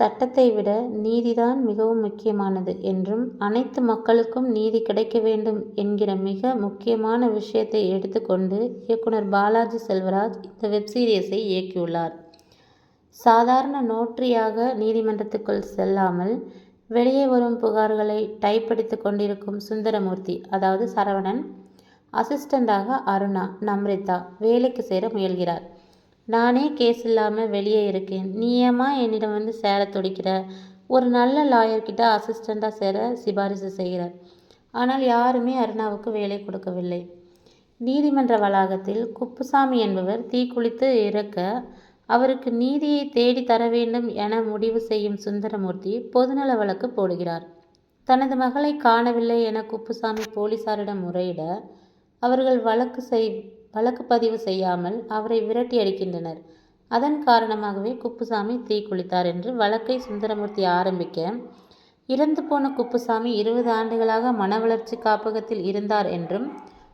சட்டத்தை விட நீதிதான் மிகவும் முக்கியமானது என்றும் அனைத்து மக்களுக்கும் நீதி கிடைக்க வேண்டும் என்கிற மிக முக்கியமான விஷயத்தை எடுத்துக்கொண்டு இயக்குனர் பாலாஜி செல்வராஜ் இந்த வெப் சீரியஸை இயக்கியுள்ளார். சாதாரண நோட்டரியாக நீதிமன்றத்துக்குள் செல்லாமல் வெளியே வரும் புகார்களை டைப் அடித்து கொண்டிருக்கும் சுந்தரமூர்த்தி அதாவது சரவணன் அசிஸ்டண்டாக அருணா நம்ரிதா வேலைக்கு சேர முயல்கிறார். நானே கேஸ் இல்லாமல் வெளியே இருக்கேன் நீ ஏமா என்னிடம் வந்து சேர துடிக்கிற? ஒரு நல்ல லாயர்கிட்ட அசிஸ்டண்ட்டாக சேர சிபாரிசு செய்கிறார். ஆனால் யாருமே அருணாவுக்கு வேலை கொடுக்கவில்லை. நீதிமன்ற வளாகத்தில் குப்புசாமி என்பவர் தீக்குளித்து இறக்க அவருக்கு நீதியை தேடி தர வேண்டும் என முடிவு செய்யும் சுந்தரமூர்த்தி பொதுநல வழக்கு போடுகிறார். தனது மகளை காணவில்லை என குப்புசாமி போலீசாரிடம் முறையிட அவர்கள் வழக்கு செய் வழக்கு பதிவு செய்யாமல் அவரை விரட்டி அடிக்கின்றனர். அதன் காரணமாகவே குப்புசாமி தீக்குளித்தார் என்று வழக்கை சுந்தரமூர்த்தி ஆரம்பிக்க இறந்து போன குப்புசாமி இருபது ஆண்டுகளாக மன வளர்ச்சி காப்பகத்தில் இருந்தார் என்றும்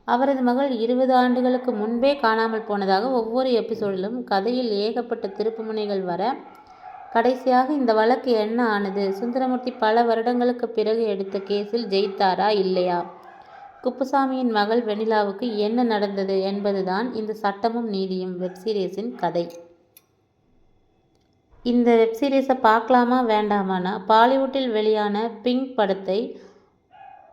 அவரது மகள் இருபது ஆண்டுகளுக்கு முன்பே காணாமல் போனதாக ஒவ்வொரு எபிசோடிலும் கதையில் ஏகப்பட்ட திருப்புமுனைகள் வர கடைசியாக இந்த வழக்கு என்ன ஆனது சுந்தரமூர்த்தி பல வருடங்களுக்கு பிறகு எடுத்த கேஸில் ஜெயித்தாரா இல்லையா குப்புசாமியின் மகள் வெண்ணிலாவுக்கு என்ன நடந்தது என்பதுதான் இந்த சட்டமும் நீதியும் வெப் சீரிஸின் கதை. இந்த வெப் சீரிஸை பார்க்கலாமா வேண்டாமானா பாலிவுட்டில் வெளியான பிங்க் படத்தை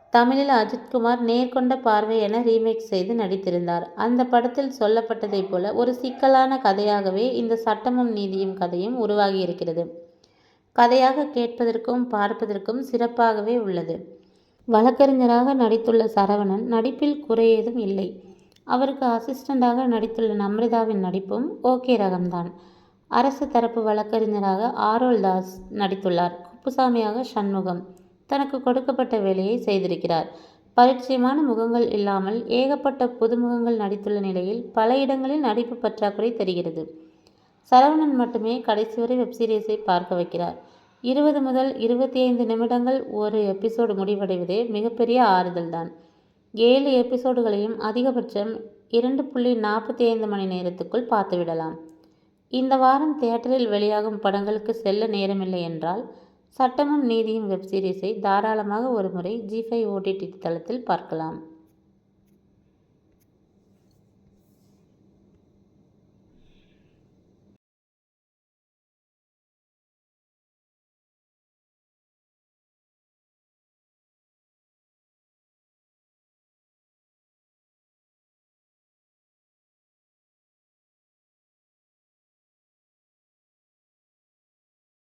தமிழில் அஜித்குமார் நேர்கொண்ட பார்வை என ரீமேக் செய்து நடித்திருந்தார். அந்த படத்தில் சொல்லப்பட்டதைப் போல ஒரு சிக்கலான கதையாகவே இந்த சட்டமும் நீதியும் கதையும் உருவாகியிருக்கிறது. கதையாக கேட்பதற்கும் பார்ப்பதற்கும் சிறப்பாகவே உள்ளது. வழக்கறிஞராக நடித்துள்ள சரவணன் நடிப்பில் குறையேதும் இல்லை. அவருக்கு அசிஸ்டண்டாக நடித்துள்ள நம்ரிதாவின் நடிப்பும் ஓகே ரகம்தான். அரசு தரப்பு வழக்கறிஞராக ஆரோல்தாஸ் நடித்துள்ளார். குப்புசாமியாக சண்முகம் தனக்கு கொடுக்கப்பட்ட வேலையை செய்திருக்கிறார். பரிச்சயமான முகங்கள் இல்லாமல் ஏகப்பட்ட புதுமுகங்கள் நடித்துள்ள நிலையில் பல இடங்களில் நடிப்பு பற்றாக்குறை தெரிகிறது. சரவணன் மட்டுமே கடைசி வரை வெப்சீரிஸை பார்க்க வைக்கிறார். இருபது முதல் இருபத்தி ஐந்து நிமிடங்கள் ஒரு எபிசோடு முடிவடைவதே மிகப்பெரிய ஆறுதல்தான். ஏழு எபிசோடுகளையும் அதிகபட்சம் இரண்டு புள்ளி நாற்பத்தி ஐந்து மணி நேரத்துக்குள் பார்த்துவிடலாம். இந்த வாரம் தியேட்டரில் வெளியாகும் படங்களுக்கு செல்ல நேரமில்லை என்றால் சட்டமும் நீதியும் வெப் சீரிஸை தாராளமாக ஒருமுறை ஜி ஃபைவ் ஓடிடி தளத்தில் பார்க்கலாம்.